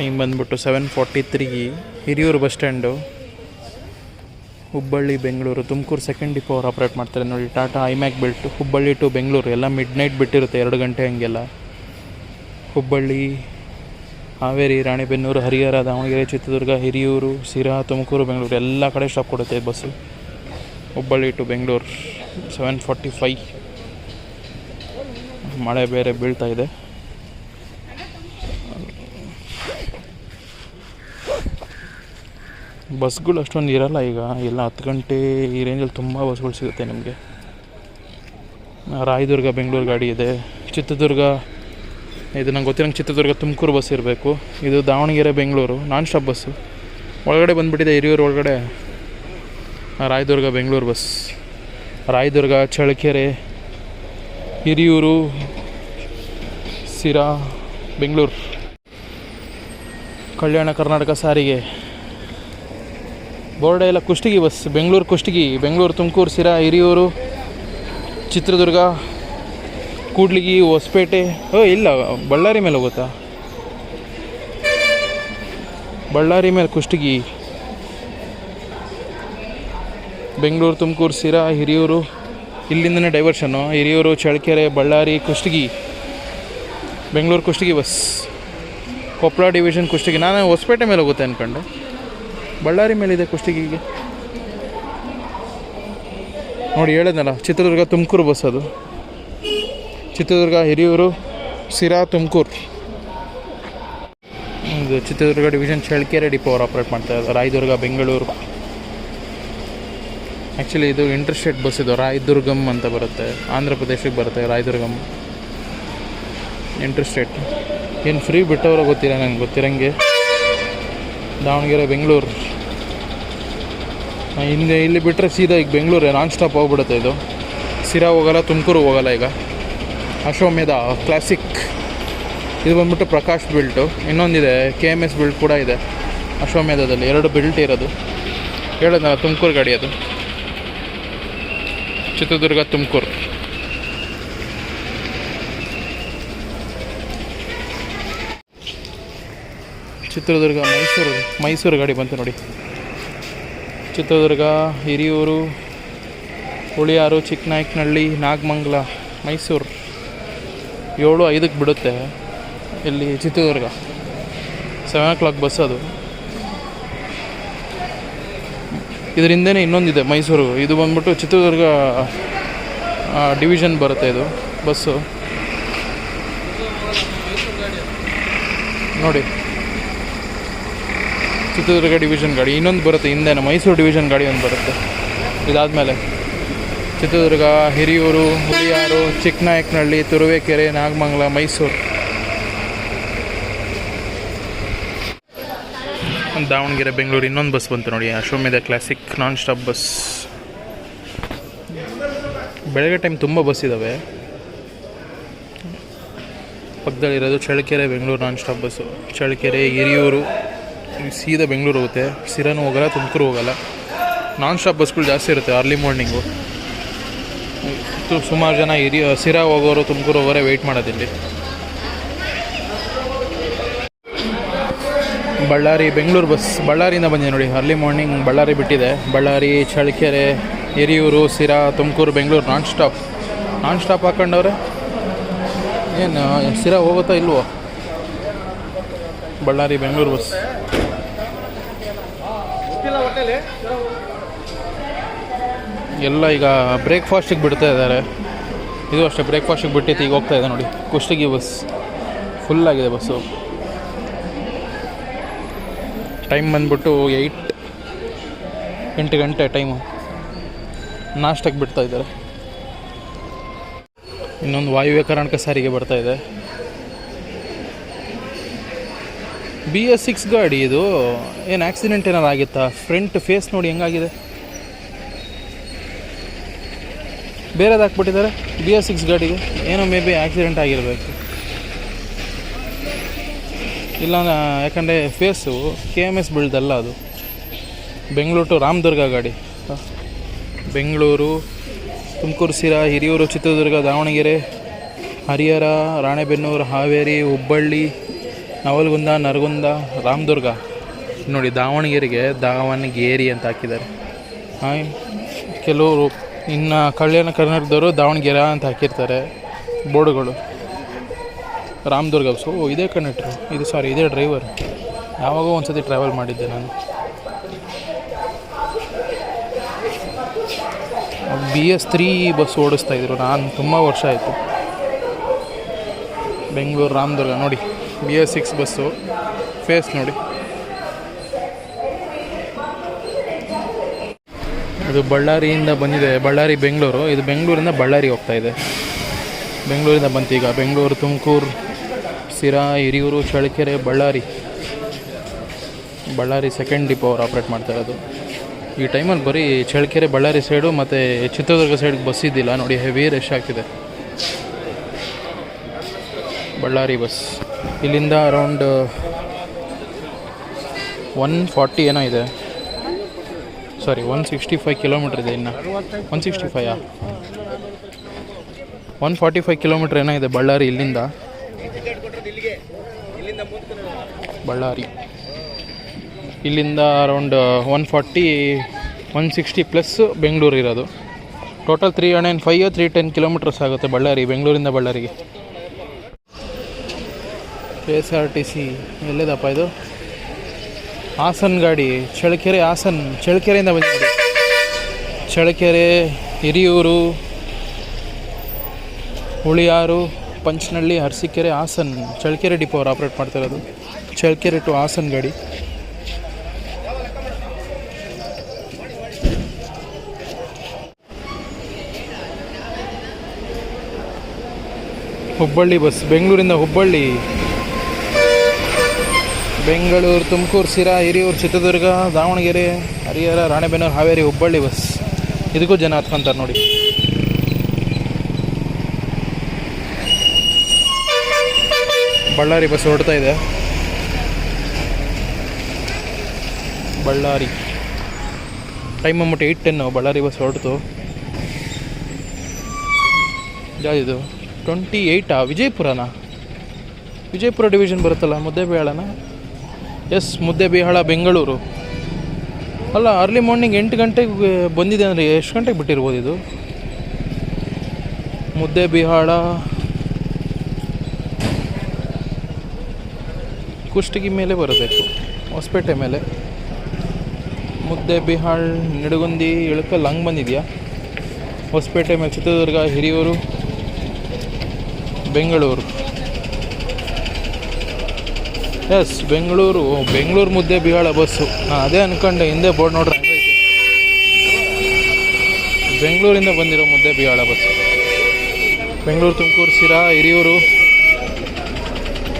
Time ಬಂದ್ಬಿಟ್ಟು seven forty three Hiriyur bus stand Hubballi, Bengaluru, Tumakuru second depot ಅವ್ರು operate ಮಾಡ್ತಾರೆ ನೋಡಿ ಟಾಟಾ ಐಮ್ಯಾಕ್ ಬೆಲ್ಟ್ ಹುಬ್ಬಳ್ಳಿ ಟು ಬೆಂಗಳೂರು, ಎಲ್ಲ ಮಿಡ್ ನೈಟ್ ಬಿಟ್ಟಿರುತ್ತೆ ಎರಡು ಗಂಟೆ ಹಂಗೆಲ್ಲ. ಹುಬ್ಬಳ್ಳಿ, ಹಾವೇರಿ, ರಾಣೆಬೆನ್ನೂರು, ಹರಿಹರ, ದಾವಣಗೆರೆ, ಚಿತ್ರದುರ್ಗ, ಹಿರಿಯೂರು ಸಿರಾ ತುಮಕೂರು, ಬೆಂಗಳೂರು ಎಲ್ಲ ಕಡೆ ಸ್ಟಾಪ್ ಕೊಡುತ್ತೆ bus Hubballi to Bengaluru seven forty five ಮಳೆ ಬೇರೆ ಬೀಳ್ತಾ ಇದೆ. ಬಸ್ಗಳು ಅಷ್ಟೊಂದು ಇರಲ್ಲ ಈಗ. ಎಲ್ಲ ಹತ್ತು ಗಂಟೆ ಈ ರೇಂಜಲ್ಲಿ ತುಂಬ ಬಸ್ಗಳು ಸಿಗುತ್ತೆ ನಿಮಗೆ. ರಾಯದುರ್ಗ, ಬೆಂಗಳೂರು ಗಾಡಿ ಇದೆ. ಚಿತ್ರದುರ್ಗ, ಇದು ನಂಗೆ ಗೊತ್ತಿರಂಗೆ ಚಿತ್ರದುರ್ಗ ತುಮಕೂರು ಬಸ್ ಇರಬೇಕು. ಇದು Davanagere, Bengaluru. Non stop bus ಒಳಗಡೆ ಬಂದುಬಿಟ್ಟಿದೆ ಹಿರಿಯೂರು ಒಳಗಡೆ. ರಾಯದುರ್ಗ, ಬೆಂಗಳೂರು ಬಸ್. ರಾಯದುರ್ಗ, ಚಳ್ಳಕೆರೆ, ಹಿರಿಯೂರು ಸಿರಾ ಬೆಂಗಳೂರು. ಕಲ್ಯಾಣ ಕರ್ನಾಟಕ ಸಾರಿಗೆ. ಬೋರ್ಡೆ ಎಲ್ಲ ಕುಷ್ಟಗಿ ಬಸ್, ಬೆಂಗಳೂರು ಕುಷ್ಟಗಿ, ಬೆಂಗಳೂರು ತುಮಕೂರು ಸಿರಾ ಹಿರಿಯೂರು, ಚಿತ್ರದುರ್ಗ, ಕೂಡ್ಲಿಗಿ, ಹೊಸಪೇಟೆ. ಓ, ಇಲ್ಲ, ಬಳ್ಳಾರಿ ಮೇಲೆ ಹೋಗುತ್ತಾ? ಬಳ್ಳಾರಿ ಮೇಲೆ ಕುಷ್ಟಗಿ. ಬೆಂಗಳೂರು, ತುಮಕೂರು ಸಿರಾ ಹಿರಿಯೂರು, ಇಲ್ಲಿಂದನೇ diversion Hiriyur, Challakere, Ballari, Kushtagi. Bengaluru Kushtagi bus. Koppal division Kushtagi. ನಾನು ಹೊಸಪೇಟೆ ಮೇಲೆ ಹೋಗುತ್ತೆ ಅಂದ್ಕೊಂಡೆ ಬಳ್ಳಾರಿ ಮೇಲಿದೆ ಕುಷ್ಟಗಿಗೆ. ನೋಡಿ ಹೇಳಿದ್ನಲ್ಲ, ಚಿತ್ರದುರ್ಗ ತುಮಕೂರು ಬಸ್ ಅದು. ಚಿತ್ರದುರ್ಗ ಹಿರಿಯೂರು ಸಿರಾ ತುಮಕೂರು. ಇದು ಚಿತ್ರದುರ್ಗ ಡಿವಿಷನ್ ಚಳ್ಳಕೆರೆ ಡಿಪೋ ಅವರು ಆಪ್ರೇಟ್ ಮಾಡ್ತಾ ಇದ್ದಾರೆ, ರಾಯದುರ್ಗ, ಬೆಂಗಳೂರು. ಆ್ಯಕ್ಚುಲಿ ಇದು ಇಂಟರ್ಸ್ಟೇಟ್ ಬಸ್ ಇದು ರಾಯದುರ್ಗಮ್ ಅಂತ ಬರುತ್ತೆ. ಆಂಧ್ರ ಪ್ರದೇಶಕ್ಕೆ ಬರುತ್ತೆ ರಾಯದುರ್ಗಮ್ ಇಂಟರ್ಸ್ಟೇಟ್ ಏನು ಫ್ರೀ ಬಿಟ್ಟವರೋ ಗೊತ್ತಿಲ್ಲ ನನಗೆ ಗೊತ್ತಿರಂಗೆ. ದಾವಣಗೆರೆ, ಬೆಂಗಳೂರು. ಹಿಂದೆ ಇಲ್ಲಿ ಬಿಟ್ಟರೆ ಸೀದಾ ಈಗ ಬೆಂಗಳೂರು ನಾನ್ ಸ್ಟಾಪ್ ಹೋಗ್ಬಿಡುತ್ತೆ ಇದು. ಸಿರಾ ಹೋಗಲ್ಲ, ತುಮಕೂರು ಹೋಗಲ್ಲ ಈಗ. ಅಶ್ವಮೇಧ ಕ್ಲಾಸಿಕ್ ಇದು ಬಂದ್ಬಿಟ್ಟು ಪ್ರಕಾಶ್ ಬಿಲ್ಟು ಇನ್ನೊಂದಿದೆ ಕೆ ಎಂ ಎಸ್ ಬಿಲ್ಟ್ ಕೂಡ ಇದೆ. ಅಶ್ವಮೇಧದಲ್ಲಿ ಎರಡು ಬಿಲ್ಟ್ ಇರೋದು. ಹೇಳೋದಲ್ಲ, ತುಮಕೂರು ಗಾಡಿ ಅದು. ಚಿತ್ರದುರ್ಗ, ತುಮಕೂರು. ಚಿತ್ರದುರ್ಗ, ಮೈಸೂರು ಮೈಸೂರು ಗಾಡಿ ಬಂತು ನೋಡಿ. ಚಿತ್ರದುರ್ಗ, ಹಿರಿಯೂರು, ಹುಳಿಯಾರು, ಚಿಕ್ಕನಾಯಕನಹಳ್ಳಿ, ನಾಗಮಂಗಲ, ಮೈಸೂರು ಏಳು, ಐದಕ್ಕೆ ಬಿಡುತ್ತೆ ಇಲ್ಲಿ Chitradurga. Seven o'clock bus ಅದು. ಇದರಿಂದನೇ ಇನ್ನೊಂದಿದೆ ಮೈಸೂರು. ಇದು ಬಂದ್ಬಿಟ್ಟು ಚಿತ್ರದುರ್ಗ ಡಿವಿಷನ್ ಬರುತ್ತೆ ಇದು ಬಸ್ಸು ನೋಡಿ. ಚಿತ್ರದುರ್ಗ ಡಿವಿಷನ್ ಗಾಡಿ, ಇನ್ನೊಂದು ಬರುತ್ತೆ ಹಿಂದೆನ, ಮೈಸೂರು ಡಿವಿಷನ್ ಗಾಡಿ ಒಂದು ಬರುತ್ತೆ. ಇದಾದಮೇಲೆ ಚಿತ್ರದುರ್ಗ, ಹಿರಿಯೂರು, ಹುಳಿಯಾರು, ಚಿಕ್ಕನಾಯಕನಹಳ್ಳಿ, ತುರುವೇಕೆರೆ, ನಾಗಮಂಗಲ, ಮೈಸೂರು. ದಾವಣಗೆರೆ, ಬೆಂಗಳೂರು, ಇನ್ನೊಂದು ಬಸ್ ಬಂತು ನೋಡಿ, Ashwamedha classic non stop bus. ಬೆಳಗ್ಗೆ ಟೈಮ್ ತುಂಬ ಬಸ್ ಇದ್ದಾವೆ ಪಕ್ಕದಲ್ಲಿರೋದು Challakere, Bengaluru non stop bus. Challakere, Hiriyur. ಇದು ಸೀದಾ ಬೆಂಗಳೂರು ಹೋಗುತ್ತೆ. ಸಿರಾನು ಹೋಗಲ್ಲ, ತುಮಕೂರು ಹೋಗಲ್ಲ. ನಾನ್ ಸ್ಟಾಪ್ ಬಸ್ಗಳು ಜಾಸ್ತಿ ಇರುತ್ತೆ ಅರ್ಲಿ ಮಾರ್ನಿಂಗು ಸುಮಾರು ಜನ ಹಿರಿಯ, ಸಿರಾ ಹೋಗೋರು, ತುಮಕೂರು ಹೋಗೋರೆ ವೆಯ್ಟ್ ಮಾಡೋದಿಲ್ಲಿ ಬಳ್ಳಾರಿ, ಬೆಂಗಳೂರು ಬಸ್ ಬಳ್ಳಾರಿಯಿಂದ ಬಂದಿದೆ ನೋಡಿ ಅರ್ಲಿ ಮಾರ್ನಿಂಗ್ ಬಳ್ಳಾರಿ ಬಿಟ್ಟಿದೆ. Ballari, Challakere, Hiriyur, Sira, Tumakuru, Bengaluru non stop non stop ಹಾಕೊಂಡವ್ರೆ? ಏನು, ಸಿರಾ ಹೋಗುತ್ತಾ ಇಲ್ವೋ? ಬಳ್ಳಾರಿ, ಬೆಂಗಳೂರು ಬಸ್ ಎಲ್ಲ ಈಗ ಬ್ರೇಕ್ಫಾಸ್ಟಿಗೆ ಬಿಡ್ತಾ ಇದ್ದಾರೆ. ಇದು ಅಷ್ಟೇ, ಬ್ರೇಕ್ಫಾಸ್ಟಿಗೆ ಬಿಟ್ಟಿತ್ತು ಈಗ ಹೋಗ್ತಾ ಇದೆ ನೋಡಿ. ಕುಷ್ಟಗಿ ಬಸ್. ಫುಲ್ ಆಗಿದೆ ಬಸ್ಸು ಟೈಮ್ ಬಂದ್ಬಿಟ್ಟು ಏಯ್ಟ್ ಎಂಟು ಗಂಟೆ ಟೈಮು ನಾಷ್ಟಕ್ಕೆ ಬಿಡ್ತಾ ಇದ್ದಾರೆ. ಇನ್ನೊಂದು ವಾಯುವ್ಯ ಕರ್ನಾಟಕ ಸಾರಿಗೆ ಬರ್ತಾ ಇದೆ. ಬಿ ಎಸ್ ಸಿಕ್ಸ್ ಗಾಡಿ ಇದು. ಏನು ಆಕ್ಸಿಡೆಂಟ್ ಏನಾರು ಆಗಿತ್ತಾ? ಫ್ರಂಟ್ ಫೇಸ್ ನೋಡಿ ಹೆಂಗಾಗಿದೆ? ಬೇರೆದು ಹಾಕ್ಬಿಟ್ಟಿದ್ದಾರೆ ಬಿ ಎಸ್ ಸಿಕ್ಸ್ ಗಾಡಿಗೆ? ಏನೋ ಮೇ ಬಿ ಆಕ್ಸಿಡೆಂಟ್ ಆಗಿರಬೇಕು. ಇಲ್ಲ ಯಾಕಂದರೆ ಫೇಸು ಕೆ ಎಂ ಎಸ್ ಬಿಲ್ದಲ್ಲ ಅದು. ಬೆಂಗಳೂರು ಟು ರಾಮದುರ್ಗ ಗಾಡಿ. ಬೆಂಗಳೂರು, ತುಮಕೂರು ಸಿರಾ ಹಿರಿಯೂರು, ಚಿತ್ರದುರ್ಗ, ದಾವಣಗೆರೆ, ಹರಿಹರ, ರಾಣೆಬೆನ್ನೂರು, ಹಾವೇರಿ, ಹುಬ್ಬಳ್ಳಿ ನವಲಗುಂದ, ನರಗುಂದ, ರಾಮದುರ್ಗ. ನೋಡಿ, ದಾವಣಗೆರೆಗೆ ದಾವಣಗೇರಿ ಅಂತ ಹಾಕಿದ್ದಾರೆ. ಹಾಂ ಕೆಲವರು ಇನ್ನು ಕಲ್ಯಾಣ ಕರ್ನಾಟಕದವರು ದಾವಣಗೆರೆ ಅಂತ ಹಾಕಿರ್ತಾರೆ ಬೋರ್ಡುಗಳು. ರಾಮದುರ್ಗ ಸೊ ಇದೇ ಕಂಡಕ್ಟ್ರು. ಇದು ಸಾರಿ ಇದೇ ಡ್ರೈವರ್ ಯಾವಾಗೋ ಒಂದು ಸತಿ ಟ್ರಾವೆಲ್ ಮಾಡಿದ್ದೆ ನಾನು. ಬಿ ಎಸ್ ತ್ರೀ ಬಸ್ ಓಡಿಸ್ತಾ ಇದ್ರು. ನಾನು ತುಂಬ ವರ್ಷ ಆಯಿತು. ಬೆಂಗಳೂರು, ರಾಮದುರ್ಗ. ನೋಡಿ. B S six bus face ನೋಡಿ. ಅದು ಬಳ್ಳಾರಿಯಿಂದ ಬಂದಿದೆ. ಬಳ್ಳಾರಿ, ಬೆಂಗಳೂರು. ಇದು ಬೆಂಗಳೂರಿಂದ ಬಳ್ಳಾರಿ ಹೋಗ್ತಾ ಇದೆ. ಬೆಂಗಳೂರಿಂದ ಬಂತು ಈಗ. ಬೆಂಗಳೂರು, ತುಮಕೂರು ಸಿರಾ ಹಿರಿಯೂರು, ಚಳ್ಳಕೆರೆ, ಬಳ್ಳಾರಿ. ಬಳ್ಳಾರಿ ಸೆಕೆಂಡ್ ಡಿಪೋ ಅವ್ರು ಆಪ್ರೇಟ್ ಮಾಡ್ತಾ ಇರೋದು. ಈ ಟೈಮಲ್ಲಿ ಬರೀ ಚಳ್ಳಕೆರೆ, ಬಳ್ಳಾರಿ ಸೈಡು ಮತ್ತು ಚಿತ್ರದುರ್ಗ ಸೈಡ್ಗೆ ಬಸ್ ಇದ್ದಿಲ್ಲ. ನೋಡಿ ಹೆವಿ ರಶ್ ಆಗ್ತಿದೆ. ಬಳ್ಳಾರಿ ಬಸ್ ಇಲ್ಲಿಂದ ಅರೌಂಡ್ ಒನ್ ಫಾರ್ಟಿ ಏನೋ ಇದೆ. Sorry one sixty five kilometre ಇದೆ ಇನ್ನು. One sixty five one forty five kilometre ಏನೋ ಇದೆ ಬಳ್ಳಾರಿ ಇಲ್ಲಿಂದ. ಬಳ್ಳಾರಿ. ಇಲ್ಲಿಂದ around one forty one sixty plus Bengaluru ಇರೋದು. Total three hundred five three ten kilometres ಆಗುತ್ತೆ ಬಳ್ಳಾರಿ, ಬೆಂಗಳೂರಿಂದ ಬಳ್ಳಾರಿಗೆ. K S R T C ಎಲ್ಲಿದಪ್ಪ ಇದು? ಹಾಸನ್ ಗಾಡಿ, ಚಳ್ಳಕೆರೆ ಹಾಸನ್, ಚಳ್ಳಕೆರೆಯಿಂದ ಬಂದಿದೆ. ಚಳ್ಳಕೆರೆ, ಹಿರಿಯೂರು, ಹುಳಿಯಾರು ಪಂಚನಹಳ್ಳಿ ಅರಸೀಕೆರೆ, ಹಾಸನ್, ಚಳ್ಳಕೆರೆ ಡಿಪೋ ಅವ್ರು ಆಪ್ರೇಟ್ ಮಾಡ್ತಿರೋದು. ಚಳ್ಳಕೆರೆ ಟು ಹಾಸನ್ ಗಾಡಿ. ಹುಬ್ಬಳ್ಳಿ ಬಸ್, ಬೆಂಗಳೂರಿಂದ ಹುಬ್ಬಳ್ಳಿ. ಬೆಂಗಳೂರು, ತುಮಕೂರು ಸಿರಾ ಹಿರಿಯೂರು, ಚಿತ್ರದುರ್ಗ, ದಾವಣಗೆರೆ, ಹರಿಹರ, ರಾಣೆಬೆನ್ನೂರು, ಹಾವೇರಿ, ಹುಬ್ಬಳ್ಳಿ ಬಸ್. ಇದಕ್ಕೂ ಜನ ಹತ್ಕೊಂತಾರೆ ನೋಡಿ. ಬಳ್ಳಾರಿ ಬಸ್ ಹೊರಡ್ತಾ ಇದೆ. ಬಳ್ಳಾರಿ. ಟೈಮ್ ಬಂದ್ಬಿಟ್ಟು ಏಯ್ಟ್ ಟೆನ್ನು ಬಳ್ಳಾರಿ ಬಸ್ ಹೊರಡ್ತು. ಯಾವ್ದಿದು ಟ್ವೆಂಟಿ ಏಯ್ಟಾ ವಿಜಯಪುರನಾ? ವಿಜಯಪುರ ಡಿವಿಷನ್ ಬರುತ್ತಲ್ಲ, ಮುದ್ದೆಬೇಹಾಳನ? ಎಸ್ ಮುದ್ದೆಬೇಹಾಳ ಬೆಂಗಳೂರು. ಅಲ್ಲ ಅರ್ಲಿ ಮಾರ್ನಿಂಗ್ ಎಂಟು ಗಂಟೆಗೆ ಬಂದಿದೆ ಅಂದರೆ ಎಷ್ಟು ಗಂಟೆಗೆ ಬಿಟ್ಟಿರ್ಬೋದು ಇದು? ಮುದ್ದೆಬಿಹಾಳ ಕುಷ್ಟಗಿ ಮೇಲೆ ಬರಬೇಕು ಹೊಸಪೇಟೆ ಮೇಲೆ. ಮುದ್ದೆಬಿಹಾಳ್ ನಿಡಗುಂದಿ, ಇಳಕಲ್ ಹಂಗೆ ಬಂದಿದೆಯಾ? ಹೊಸಪೇಟೆ ಮೇಲೆ Chitradurga, Hiriyur, Bengaluru. S Bengaluru Bengaluru Muddebihal bus ಅದೇ ಅನ್ಕೊಂಡೆ, ಹಿಂದೆ ಬೋರ್ಡ್ ನೋಡ್ರೆ. ಬೆಂಗಳೂರಿಂದ ಬಂದಿರೋ Muddebihal bus Bengaluru Tumakuru Sira Hiriyur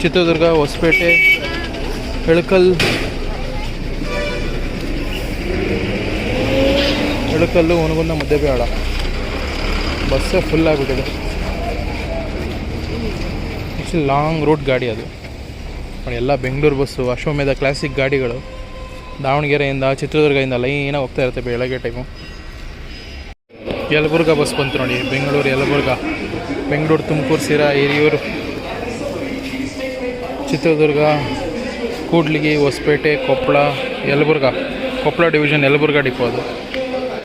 Chitradurga Hosapete Ilkal Ilkal Hungund Muddebihal ಬಸ್ಸೇ ಫುಲ್ ಆಗಿಬಿಟ್ಟಿದೆ. ಇಟ್ಸ್ ಲಾಂಗ್ ರೂಟ್ ಗಾಡಿ ಅದು. ನೋಡಿ, ಎಲ್ಲ ಬೆಂಗಳೂರು ಬಸ್ಸು ಅಶ್ವಮೇಧ ಕ್ಲಾಸಿಕ್ ಗಾಡಿಗಳು. ದಾವಣಗೆರೆಯಿಂದ, ಚಿತ್ರದುರ್ಗದಿಂದ ಲೈನಾಗಿ ಹೋಗ್ತಾ ಇರುತ್ತೆ ಬೆಳಗ್ಗೆ ಟೈಮು ಯಲಬುರ್ಗ ಬಸ್ ಬಂತು ನೋಡಿ, ಬೆಂಗಳೂರು ಯಲಬುರ್ಗ. ಬೆಂಗಳೂರು, ತುಮಕೂರು ಸಿರಾ ಹಿರಿಯೂರು. ಚಿತ್ರದುರ್ಗ, ಕೂಡ್ಲಿಗಿ, ಹೊಸಪೇಟೆ, ಕೊಪ್ಪಳ, ಯಲಬುರ್ಗ. ಕೊಪ್ಪಳ ಡಿವಿಷನ್ ಯಲಬುರ್ಗ ಡಿಪೋ ಅದು.